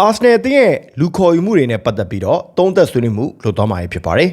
အာဆနယ်အသင်းရဲ့လူခေါ်ယူမှုတွေနဲ့ပတ်သက်ပြီးတော့သုံးသက်ဆွေးနွေးမှုလုပ်သွားမှာဖြစ်ပါတယ်။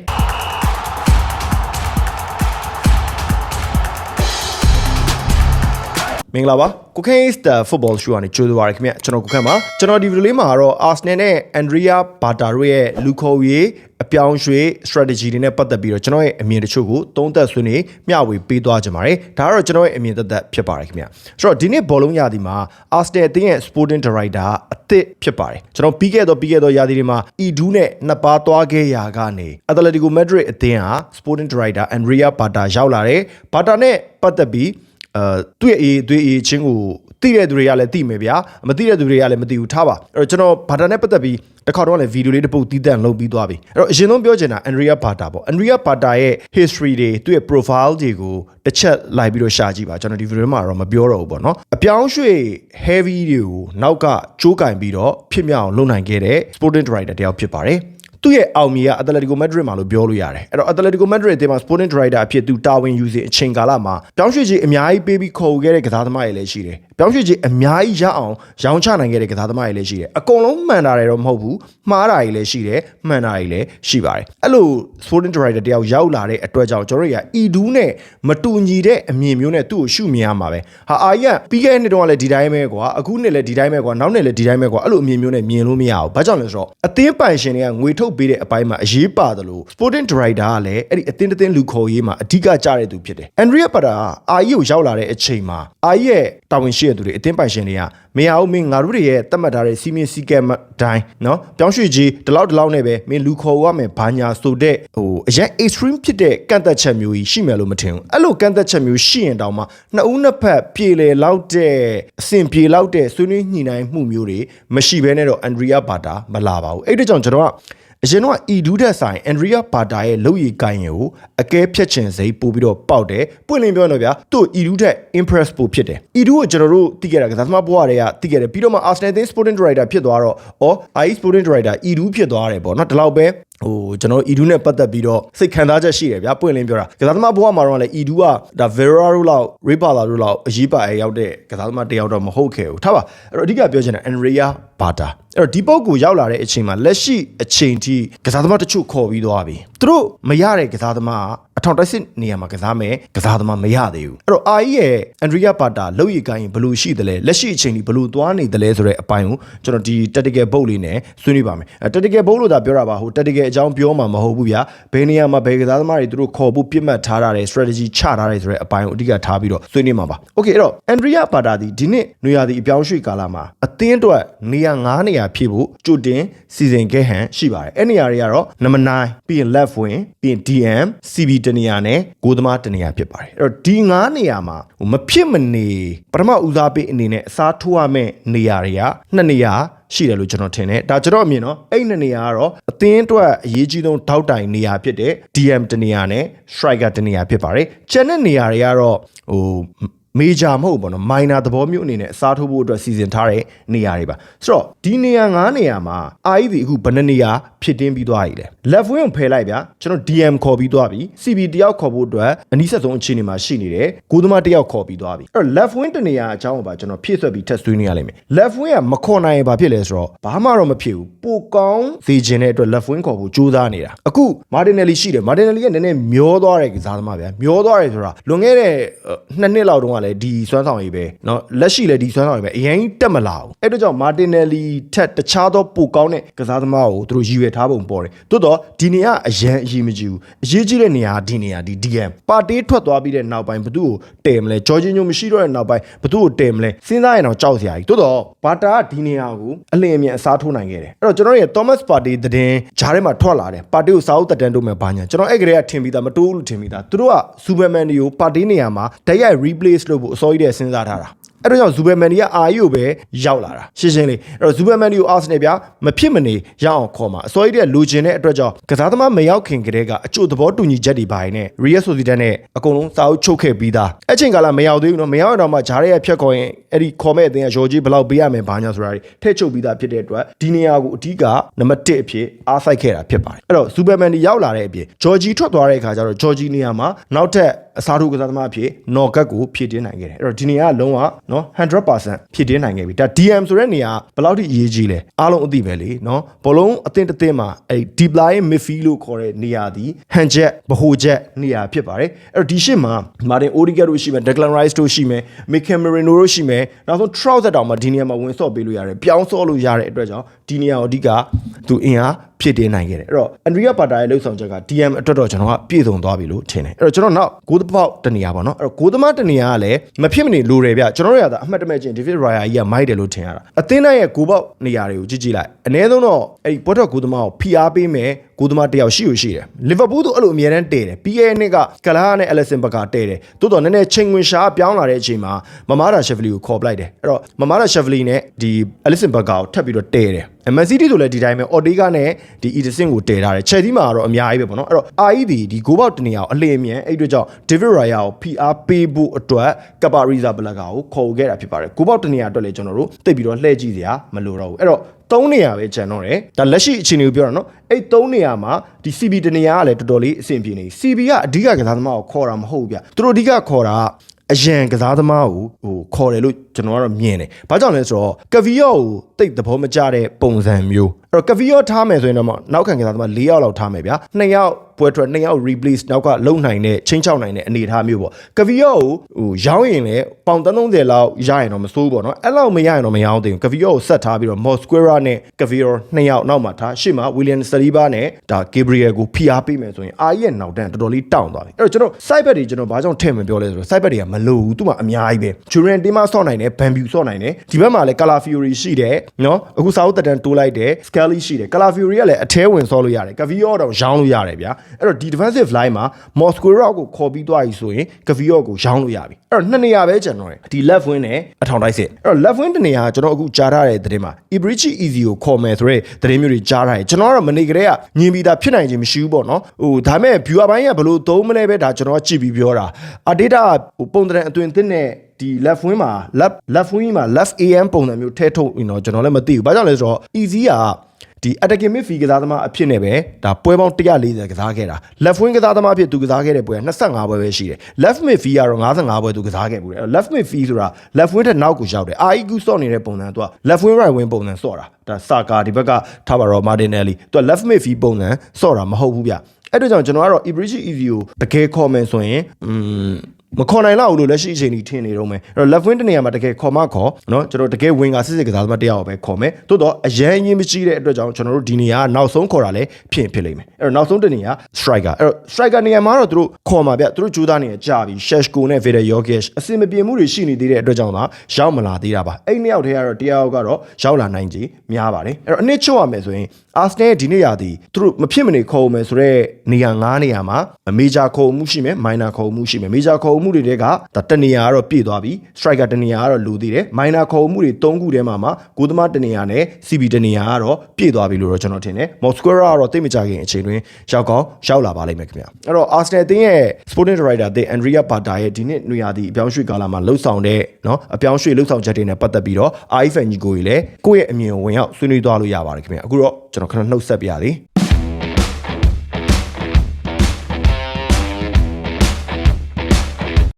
မင်္ဂလာပါ ကိုခင်းစတာဖုတ်ဘောရှူကနေကြိုးစားပါရခင်ဗျကျွန်တော်ကိုခန့်ပါကျွန်တော်ဒီဗီဒီယိုလေးမှာတော့ Arsenal နဲ့ Andrea Bata တို့ရဲ့လူခေါ်ယူရေးအပြောင်းရွှေ့ strategy တွေနဲ့ပတ်သက်ပြီးတော့ကျွန်တော်ရဲ့အမြင်တချို့ကိုသုံးသပ်ဆွေးနွေးမျှဝေပေးသွားကြပါတယ်ဒါကတော့ကျွန်တော်ရဲ့အမြင်သက်သက်ဖြစ်ပါတယ်ခင်ဗျဆိုတော့ဒီနေ့ဘောလုံးရာသီမှာ Arsenal အသင်းရဲ့ Sporting Director အသစ်ဖြစ်ပါတယ်ကျွန်တော်ပြီးခဲ့တော့ပြီးခဲ့တော့ရာသီတွေမှာ Edu နဲ့နှစ်ပါးသွားခဲ့ရာကနေ Atletico Madrid အသင်းဟာ Sporting Director Andrea Bata ရောက်လာတယ် Bata နဲ့ပတ်သက်ပြီး အဲသူ့ရဲ့အေးသွေးအေးချင်းကိုသိတဲ့သူတွေကလည်းသိမယ်ဗျာမသိတဲ့သူတွေကလည်းမသိဘူးထားပါအဲ့တော့ကျွန်တော်ဘာတာနဲ့ပတ်သက်ပြီးတစ်ခါတော့လည်းဗီဒီယိုလေးတစ်ပုတ်တီးတန့်လုပ်ပြီးသွားပြီအဲ့တော့အရင်ဆုံးပြောချင်တာ Andrea Bata ပေါ့ Andrea Bata ရဲ့ history တွေသူ့ရဲ့ profile တွေကိုတစ်ချက်လိုက်ပြီးတော့ရှာကြည့်ပါကျွန်တော်ဒီဗီဒီယိုမှာတော့မပြောတော့ဘူးပေါ့နော်အပြောင်းရွှေ့ heavy တွေကိုနောက်ကကြိုးကင်ပြီးတော့ဖြစ်မြောက်လုပ်နိုင်ခဲ့တဲ့ sporting director တယောက်ဖြစ်ပါတယ် သူ့ရဲ့အောင်မြင်ကအက်တလက်တီကိုမက်ဒရစ်မှာလို့ပြောလို့ရတယ်အဲ့တော့အက်တလက်တီကိုမက်ဒရစ်အသင်းမှာ sporting director အဖြစ်သူတာဝန်ယူစဉ်အချိန်ကာလမှာပြောင်းရွှေ့ခြင်းအများကြီးပေးပြီးခေါ်ခဲ့တဲ့ကစားသမားတွေလည်းရှိတယ်ပြောင်းရွှေ့ခြင်းအများကြီးရအောင်ရောင်းချနိုင်ခဲ့တဲ့ကစားသမားတွေလည်းရှိတယ်အကုန်လုံးမှန်တာတွေတော့မဟုတ်ဘူးမှားတာတွေလည်းရှိတယ်မှန်တာတွေလည်းရှိပါတယ်အဲ့လို sporting director တယောက်ရောက်လာတဲ့အတွက်ကြောင့်ကျွန်တော်တို့က E2 နဲ့မတူညီတဲ့အမြင်မျိုးနဲ့သူ့ကိုရှုမြင်ရမှာပဲဟာအာကြီးကပြီးခဲ့တဲ့နှစ်တုန်းကလည်းဒီတိုင်းပဲကွာအခုနှစ်လည်းဒီတိုင်းပဲကွာနောက်နှစ်လည်းဒီတိုင်းပဲကွာအဲ့လိုအမြင်မျိုးနဲ့မြင်လို့မရဘူးဘာကြောင့်လဲဆိုတော့အသင်းပိုင်ရှင်တွေကငွေထုတ်ပေးတဲ့အပိုင်းမှာအရေးပါတယ်လို့ sporting director ကလည်းအဲ့ဒီအသင်းတစ်သင်းလူခေါ်ရေးမှာအဓိကကြားတဲ့သူဖြစ်တယ် Andrea Pata အာကြီးကိုရောက်လာတဲ့အချိန်မှာအာကြီးရဲ့တာဝန်ရှိတဲ့သူတွေအသင်းပိုင်ရှင်တွေကမရဘူးမင်းငါတို့တွေရဲ့တတ်မှတ်ထားတဲ့စီမင်းစီကံတိုင်းနော်ပြောင်းရွှေ့ကြီးဒီလောက်ဒီလောက်နဲ့ပဲမင်းလူခေါ်ရမယ်ဘာညာဆိုတဲ့ဟိုအရင် extreme ဖြစ်တဲ့ကန့်သက်ချက်မျိုးကြီးရှိမယ်လို့မထင်ဘူးအဲ့လိုကန့်သက်ချက်မျိုးရှိရင်တောင်မှနှစ်ဦးနှစ်ဖက်ပြေလည်လောက်တဲ့အဆင်ပြေလောက်တဲ့ဆွေးနွေးညှိနှိုင်းမှုမျိုးတွေမရှိဘဲနဲ့တော့ Andrea Bata မလာပါဘူးအဲ့ဒါကြောင့်ကျွန်တော်ကအရင်တော့အီဒူးတဲ့ဆိုင်အန်ဒရီယာဘာတာရဲ့လုပ်ရည်ကိုင်းရင်ကိုအကဲဖြတ်ချင်စိပို့ပြီးတော့ပေါက်တယ်ပွင့်လင်းပြောတော့ဗျာသူ့အီဒူးတဲ့ impress ပို့ဖြစ်တယ်အီဒူးကိုကျွန်တော်တို့သိခဲ့တာကစားသမားဘွားတွေကသိခဲ့တယ်ပြီးတော့မှ Arsenal သင်း Sporting Director ဖြစ်သွားတော့ဩ IE Sporting Director အီဒူးဖြစ်သွားတယ်ပေါ့နော်ဒီလောက်ပဲ ဟိုကျွန်တော်အီဒူးနဲ့ပတ်သက်ပြီးတော့စိတ်ခံစားချက်ရှိတယ်ဗျာပွင့်လင်းပြောတာကစားသမားဘွားမှာတော့လည်းအီဒူးကဒါ Vera တို့လောက် Ripala တို့လောက်အရေးပါအရောက်တဲ့ကစားသမားတယောက်တော့မဟုတ်ခဲ့ဘူးထားပါအဲ့တော့အဓိကပြောချင်တာ Andrea Bata အဲ့တော့ဒီပုတ်ကိုရောက်လာတဲ့အချိန်မှာလက်ရှိအချိန်ထိကစားသမားတချို့ခေါ်ပြီးသွားပြီသူတို့မရတဲ့ကစားသမား အထောင်တိုက်စစ်နေရာမှာကစားမယ်ကစားသမားမရသေးဘူးအဲ့တော့အာကြီးရဲ့အန်ဒရီယာပါတာလောက်ရည်ကိုင်းဘယ်လိုရှိသလဲလက်ရှိအချိန်ဒီဘယ်လိုသွားနေသလဲဆိုတဲ့အပိုင်းကိုကျွန်တော်ဒီ tactical book လေးနဲ့ဆွေးနွေးပါမယ်အဲ tactical book လို့သာပြောတာပါဟို tactical အကြောင်းပြောမှာမဟုတ်ဘူးဗျာဘယ်နေရာမှာဘယ်ကစားသမားတွေသူတို့ခေါ်ဖို့ပြစ်မှတ်ထားရတယ် strategy ချထားတယ်ဆိုတဲ့အပိုင်းကိုအဓိကထားပြီးတော့ဆွေးနွေးမှာပါ okay အဲ့တော့အန်ဒရီယာပါတာဒီဒီနှစ်နွေရာသီအပြောင်းရွှေ့ကာလမှာအသင်းအတွက်နေရာ9နေရာဖြည့်ဖို့ကြိုတင်စီစဉ်ခဲ့ဟန်ရှိပါတယ်အဲ့နေရာတွေကတော့ number 9ပြီးရင် left wing ပြီးရင် DM CB တနေရာနဲ့ကိုသမားတနေရာဖြစ်ပါတယ်အဲ့တော့ဒီ9နေရာမှာဟိုမဖြစ်မနေပထမဦးစားပေးအနေနဲ့အစားထိုးရမယ့်နေရာတွေက2နေရာရှိတယ်လို့ကျွန်တော်ထင်တယ်ဒါကျွန်တော်အမြင်နော်အဲ့နှစ်နေရာကတော့အသင်းအတွက်အရေးကြီးဆုံးထောက်တိုင်နေရာဖြစ်တဲ့ DM တနေရာနဲ့ striker တနေရာဖြစ်ပါတယ်ကျန်တဲ့နေရာတွေကတော့ဟို မေဂျာမဟုတ်ဘူးပေါ့နော်မိုင်နာသဘောမျိုးအနေနဲ့အစားထိုးဖို့အတွက်စီစဉ်ထားတဲ့နေရာတွေပါဆိုတော့ဒီနေရာ၅နေရာမှာ IEV အခုဘယ်နှနေရာဖြစ်တင်းပြီးသွားပြီလဲ left wing ကိုဖယ်လိုက်ဗျာကျွန်တော် DM ခေါ်ပြီးသွားပြီ CB တယောက်ခေါ်ဖို့အတွက်အနည်းဆက်ဆုံးအခြေအနေမှာရှိနေတယ်ကိုသမားတယောက်ခေါ်ပြီးသွားပြီအဲ့တော့ left wing တနေရာအကြောင်းကိုပါကျွန်တော်ဖြည့်ဆွက်ပြီးထပ်ဆွေးနွေးရလိမ့်မယ် left wing ကမခေါ်နိုင်ရင်ဘာဖြစ်လဲဆိုတော့ဘာမှတော့မဖြစ်ဘူးပိုကောင်းစေခြင်းတဲ့အတွက် left wing ခေါ်ဖို့ကြိုးစားနေတာအခု Martinelli ရှိတယ် Martinelli ကနည်းနည်းမျောသွားတဲ့ကစားသမားဗျာမျောသွားတယ်ဆိုတာလွန်ခဲ့တဲ့နှစ်နှစ်လောက်တုန်းကလည်းဒီစွမ်းဆောင်ရည်ပဲเนาะလက်ရှိလည်းဒီစွမ်းဆောင်ရည်ပဲအရင်တက်မလာဘူးအဲ့တော့ကြောင့် Martinelli ထက်တခြားသောပိုကောင်းတဲ့ကစားသမားကိုသူတို့ရည်ရွယ်ထားပုံပေါ်တယ်တိုးတော့ဒီနေရာအရန်အရေးမကြီးဘူးအရေးကြီးတဲ့နေရာဒီနေရာဒီ DM ပါတေးထွက်သွားပြီးတဲ့နောက်ပိုင်းဘသူ့ကိုတဲမလဲဂျော်ဂျီညိုမရှိတော့တဲ့နောက်ပိုင်းဘသူ့ကိုတဲမလဲစဉ်းစားရင်တော့ကြောက်စရာကြီးတိုးတော့ဘာတာကဒီနေရာကိုအလင်းအမြန်အစားထိုးနိုင်ခဲ့တယ်အဲ့တော့ကျွန်တော်ရဲ့ Thomas Partey သတင်းဂျားထဲမှာထွက်လာတယ်ပါတေးကိုစာအုပ်တက်တန်းတို့မဲ့ဘာညာကျွန်တော်အဲ့ကလေးကထင်ပြီးသားမတိုးလို့ထင်ပြီးသားသူတို့က Superman တွေကိုပါတေးနေရာမှာဓာတ်ရိုက် replace လုပ်ဖို့အစောကြီးတဲ့စဉ်းစားထားတာအဲ့တော့ကြောင့်ဇူဘယ်မန်ဒီကအာယူကိုပဲရောက်လာတာရှင်းရှင်းလေးအဲ့တော့ဇူဘယ်မန်ဒီကိုအာဆနယ်ဗျာမဖြစ်မနေရအောင်ခေါ်မှာအစောကြီးတဲ့လိုချင်တဲ့အတွက်ကြောင့်ကစားသမားမရောက်ခင်ကတည်းကအချို့သဘောတူညီချက်တွေပါရင်နဲ့ Real Sociedad နဲ့အကုန်လုံးစာအုပ်ချုပ်ခဲ့ပြီးသားအဲ့ချိန်ကလာမရောက်သေးဘူးနော်မရောက်တော့မှဂျားရဲဖြတ်ခေါ်ရင်အဲ့ဒီခေါ်မဲ့အတင်းကရော်ဂျီဘယ်လောက်ပေးရမယ်ဘာညာဆိုတာတွေထည့်ချုပ်ပြီးသားဖြစ်တဲ့အတွက်ဒီနေရာကိုအဓိကနံပါတ်1အဖြစ်အားစိုက်ခဲ့တာဖြစ်ပါတယ်အဲ့တော့ဇူဘယ်မန်ဒီရောက်လာတဲ့အပြင်ဂျော်ဂျီထွက်သွားတဲ့အခါကျတော့ဂျော်ဂျီနေရာမှာနောက်ထပ် အစားထိုးကစားသမားအဖြစ်နော်ကတ်ကိုဖြည့်တင်းနိုင်ခဲ့တယ်အဲ့တော့ဒီနေရာကလုံးဝနော်100%ဖြည့်တင်းနိုင်ခဲ့ပြီဒါ DM ဆိုတဲ့နေရာဘယ်လောက်ထိအရေးကြီးလဲအားလုံးအသိပဲလေနော်ဘောလုံးအသင်းတစ်သင်းမှာအဲ့ deep line midfield လို့ခေါ်တဲ့နေရာဒီ hand jet ဗဟိုချက်နေရာဖြစ်ပါတယ်အဲ့တော့ဒီရှစ်မှာ Martin Odegaard တို့ရှိမယ် Declan Rice တို့ရှိမယ် Mikel Merino တို့ရှိမယ်နောက်ဆုံး Trout သက်တောင်မှဒီနေရာမှာဝင်ဆော့ပေးလို့ရတယ်ပြောင်းဆော့လို့ရတဲ့အတွက်ကြောင့်ဒီနေရာကိုအဓိကသူအင်အား ဖြစ်တင်နိုင်ခဲ့တယ်အဲ့တော့ Andrea Pata ရဲ့လှုပ်ဆောင်ချက်က DM အတွက်တော့ကျွန်တော်ကပြည့်စုံသွားပြီလို့ထင်တယ်အဲ့တော့ကျွန်တော်နောက်ဂိုးသပေါက်တနေရာပေါ့နော်အဲ့တော့ဂိုးသမားတနေရာကလည်းမဖြစ်မနေလိုတယ်ဗျကျွန်တော်တို့ရတာအမှတ်တမဲ့ချင်း David Raya ကြီးကမိုက်တယ်လို့ထင်ရတာအသင်းတိုင်းရဲ့ဂိုးပေါက်နေရာတွေကိုကြည့်ကြည့်လိုက်အနည်းဆုံးတော့အဲ့ဒီပေါ်တော့ဂိုးသမားကိုဖိအားပေးမယ် ဂိုးသမားတယောက်ရှိလို့ရှိတယ်လီဗာပူးတို့အဲ့လိုအမြဲတမ်းတည်တယ် PA နှစ်ကကလာနဲ့ Alisson ဘက်ကတည်တယ်တိုးတော့နည်းနည်းချိန်ဝင်ရှားပြောင်းလာတဲ့အချိန်မှာမမားတာရှက်ဖလီကိုခေါ်ပလိုက်တယ်အဲ့တော့မမားတာရှက်ဖလီနဲ့ဒီ Alisson ဘက်ကိုထပ်ပြီးတော့တည်တယ်အမန်စီးတီဆိုလည်းဒီတိုင်းပဲအော်တေဂါနဲ့ဒီ Edison ကိုတည်ထားတယ်ချယ်သီးမှာတော့အများကြီးပဲပေါ့နော်အဲ့တော့ RE ဒီဒီဂိုးပေါက်တနေရာကိုအလင်းမြန်အဲ့အတွက်ကြောင့် David Raya ကို PR ပေးဖို့အတွက်ကပါရီဇာဘလကာကိုခေါ်ခဲ့တာဖြစ်ပါတယ်ဂိုးပေါက်တနေရာအတွက်လည်းကျွန်တော်တို့တိတ်ပြီးတော့လှည့်ကြည့်စရာမလိုတော့ဘူးအဲ့တော့ သုံးနေရာပဲကျန်တော့တယ်ဒါလက်ရှိအခြေအနေကိုပြောတာနော်အဲ့သုံးနေရာမှာဒီ CB တနေရာကလည်းတော်တော်လေးအဆင်ပြေနေ CB ကအဓိကကစားသမားကိုခေါ်တာမဟုတ်ဘူးဗျသူတို့အဓိကခေါ်တာကအရန်ကစားသမားကိုဟိုခေါ်တယ်လို့ကျွန်တော်ကတော့မြင်တယ်။ဘာကြောင့်လဲဆိုတော့ကဗီယောကိုတိတ်သဘောမကျတဲ့ပုံစံမျိုးအဲ့တော့ကဗီယောထားမယ်ဆိုရင်တော့မှနောက်ခံကစားသမား၄ယောက်လောက်ထားမယ်ဗျာ။နှစ်ယောက်ပွဲထွက်နှစ်ယောက် replace နောက်ကလုံနိုင်တဲ့ချင်းချောက်နိုင်တဲ့အနေအထားမျိုးပေါ့။ကဗီယောကိုဟိုရောင်းရင်လည်းပေါင်30လောက်ရရင်တော့မစိုးဘူးပေါ့နော်။အဲ့လောက်မရရင်တော့မရအောင်သေးဘူး။ကဗီယောကိုဆက်ထားပြီးတော့ Mosquera နဲ့ကဗီယောနှစ်ယောက်နောက်မှာထားရှေ့မှာ William Saliba နဲ့ဒါ Gabriel ကိုဖိအားပေးမယ်ဆိုရင်အာရဲ့နောက်တန်းတော်တော်လေးတောင့်သွားပြီ။အဲ့တော့ကျွန်တော် side back တွေကျွန်တော်ဘာကြောင့်ထည့်မပြောလဲဆိုတော့ side back တွေကမလိုဘူးသူမှအများကြီးပဲ။ Julian Timber ဆော့နိုင်တယ်။ Bamboo ဆော့နိုင်တယ်။ဒီဘက်မှာလည်း Calafiori ရှိတယ်နော်။အခုစာအုပ်တက်တန်းတိုးလိုက်တယ်။ Scully ရှိတယ်။ Calafiori ကလည်းအထဲဝင်ဆော့လို့ရတယ်။ Cavio တော့ရောင်းလို့ရတယ်ဗျာ။အဲ့တော့ဒီ defensive line မှာ Mosquera ကိုခေါ်ပြီးသွားပြီဆိုရင် Cavio ကိုရောင်းလို့ရပြီ။အဲ့တော့နှစ်နေရာပဲကျန်တော့တယ်။ဒီ left wing နဲ့အထောင်တိုက်စစ်။အဲ့တော့ left wing တနေရာကျွန်တော်အခုကြားထားတဲ့သတင်းမှာ Ibrichi Easy ကိုခေါ်မယ်ဆိုတဲ့သတင်းမျိုးတွေကြားထားတယ်။ကျွန်တော်ကတော့မနေကြတဲ့ကညင်ပြီးသားဖြစ်နိုင်ခြင်းမရှိဘူးပေါ့နော်။ဟိုဒါပေမဲ့ viewer ဘိုင်းကဘလို့သုံးမလဲပဲဒါကျွန်တော်ကကြည့်ပြီးပြောတာ။ Adeta ဟိုပုံတရံအသွင်သစ်နဲ့ဒီ left wing မှာ left left wing မှာ left AM ပုံစံမျိုးထဲထုတ်ရင်တော့ကျွန်တော်လည်းမသိဘူး။ဘာကြောင့်လဲဆိုတော့ easy က ဒီ attacking midfield ကစားသမားအဖြစ်နဲ့ပဲဒါပွဲပေါင်း140ကစားခဲ့တာ left wing ကစားသမားအဖြစ်သူကစားခဲ့တဲ့ပွဲက25ပွဲပဲရှိတယ် left midfield ကတော့55ပွဲသူကစားခဲ့ဘူးတယ် left midfield ဆိုတာ left wing တဲ့နောက်ကိုရောက်တယ် REQ ဆော့နေတဲ့ပုံစံသူက left wing right wing ပုံစံဆော့တာဒါစာကာဒီဘက်ကထားပါတော့ Martinelli သူက left midfield ပုံစံဆော့တာမဟုတ်ဘူးဗျအဲ့တော့ကြောင့်ကျွန်တော်ကတော့ Ibrahim Easy ကိုတကယ်ခေါ်မယ်ဆိုရင်อืม မခေါ်နိုင်လောက်လို့လက်ရှိအချိန်ကြီးထင်နေတော့မယ်အဲ့တော့ left wing တနေရာမှာတကယ်ခေါ်မခေါ်เนาะကျွန်တော်တကယ် wing ကစစ်စစ်ကစားသမားတယောက်ပဲခေါ်မယ်တိုးတော့အရန်ရင်မရှိတဲ့အတွက်ကြောင့်ကျွန်တော်တို့ဒီနေရာကနောက်ဆုံးခေါ်တာလည်းဖြစ်ဖြစ်လိမ့်မယ်အဲ့တော့နောက်ဆုံးတနေရာ striker အဲ့တော့ striker နေရာမှာတော့သူတို့ခေါ်မှာဗျသူတို့ကြိုးစားနေရကြာပြီ Sheshko နဲ့ Vidal Jokic အစင်မပြေမှုတွေရှိနေသေးတဲ့အတွက်ကြောင့်သာရောက်မလာသေးတာပါအဲ့နှစ်ယောက်တည်းကတော့တရားယောက်ကတော့ရောက်လာနိုင်ကြီးများပါတယ်အဲ့တော့အနည်းချုပ်ရမယ်ဆိုရင် Arsenal ဒီနေ့ရာသီသူတို့မဖြစ်မနေခေါ်မယ်ဆိုတော့နေရာ9နေရာမှာ major ခေါ်မှုရှိမယ် minor ခေါ်မှုရှိမယ် major ခေါ် မှုတွေတဲကဒါတနေရာကတော့ပြည့်သွားပြီ striker တနေရာကတော့လူသေးတယ် minor ခေါ်မှုတွေ3ခုထဲမှာမှာဂိုးသမားတနေရာနဲ့ CB တနေရာကတော့ပြည့်သွားပြီလို့တော့ကျွန်တော်ထင်တယ် Mosquera ကတော့တိတ်မကြခင်အချိန်တွင်ရောက်ကောင်းရောက်လာပါလိမ့်မယ်ခင်ဗျအဲ့တော့ Arsenal အသင်းရဲ့ Sporting Director အသင်း Andrea Bata ရဲ့ဒီနေ့နွေရာသီအပြောင်းရွှေ့ကာလမှာလှုပ်ဆောင်တဲ့เนาะအပြောင်းရွှေ့လှုပ်ဆောင်ချက်တွေနဲ့ပတ်သက်ပြီးတော့ IFN ကြီးကိုကြီးလည်းကိုယ့်ရဲ့အမြင်ကိုဝင်ရောက်ဆွေးနွေးသွားလို့ရပါတယ်ခင်ဗျအခုတော့ကျွန်တော်ခဏနှုတ်ဆက်ပြရသည်